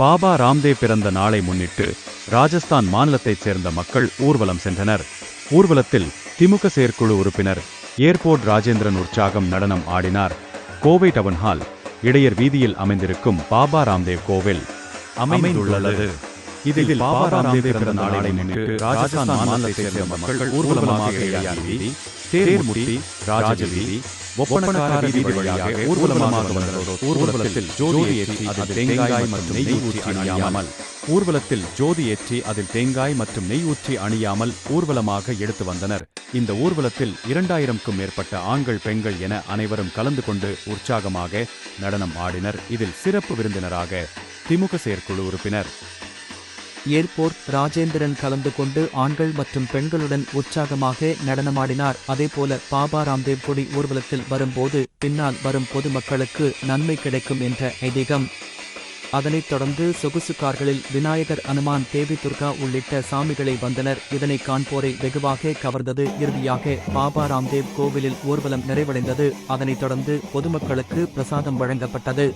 பாபா ராம்தேவ் பிறந்த நாளை முன்னிட்டு ராஜஸ்தான் மாநிலத்தைச் சேர்ந்த மக்கள் ஊர்வலம் சென்றனர். ஊர்வலத்தில் திமுக செயற்குழு உறுப்பினர் ஏர்போர்ட் ராஜேந்திரன் உற்சாகம் நடனம் ஆடினார். கோவை டவுன் ஹால் இடையர் வீதியில் அமைந்திருக்கும் பாபா ராம்தேவ் கோவில் அமைந்துள்ளது. இதில் பாபா ராம்தேவ் பிறந்த நாளை முன்னிட்டு ராஜஸ்தான் மாநிலத்தைச் சேர்ந்த மக்கள் ஊர்வலமாக தேர்முடி ராஜவீதி ஒப்பனக்கார வீதி வழியாக ஊர்வலமாக வந்ததோடு ஊர்வலத்தில் ஜோதி ஏற்றி அதில் தேங்காய் மற்றும் நெய் ஊற்றி அணியாமல் ஊர்வலத்தில் ஜோதி ஏற்றி அதில் தேங்காய் மற்றும் நெய் ஊற்றி அணியாமல் ஊர்வலமாக எடுத்து வந்தனர். இந்த ஊர்வலத்தில் இரண்டாயிரம்க்கும் மேற்பட்ட ஆண்கள் பெண்கள் என அனைவரும் கலந்து கொண்டு உற்சாகமாக நடனம் ஆடினர். இதில் சிறப்பு விருந்தினராக திமுக செயற்குழு உறுப்பினர் ஏர்போர்ட் ராஜேந்திரன் கலந்து கொண்டு ஆண்கள் மற்றும் பெண்களுடன் உற்சாகமாக நடனமாடினார். அதேபோல பாபா ராம்தேவ் கொடி ஊர்வலத்தில் வரும்போது பின்னால் வரும் பொதுமக்களுக்கு நன்மை கிடைக்கும் என்ற ஐதீகம். அதனைத் தொடர்ந்து சொகுசு கார்களில் விநாயகர் அனுமான் தேவி துர்கா உள்ளிட்ட சாமிகளை வந்தனர். இதனை காண்போரை வெகுவாக கவர்ந்தது இறுதியாக பாபா ராம்தேவ் கோவிலில் ஊர்வலம் நிறைவடைந்தது. அதனைத் தொடர்ந்து பொதுமக்களுக்கு பிரசாதம் வழங்கப்பட்டது.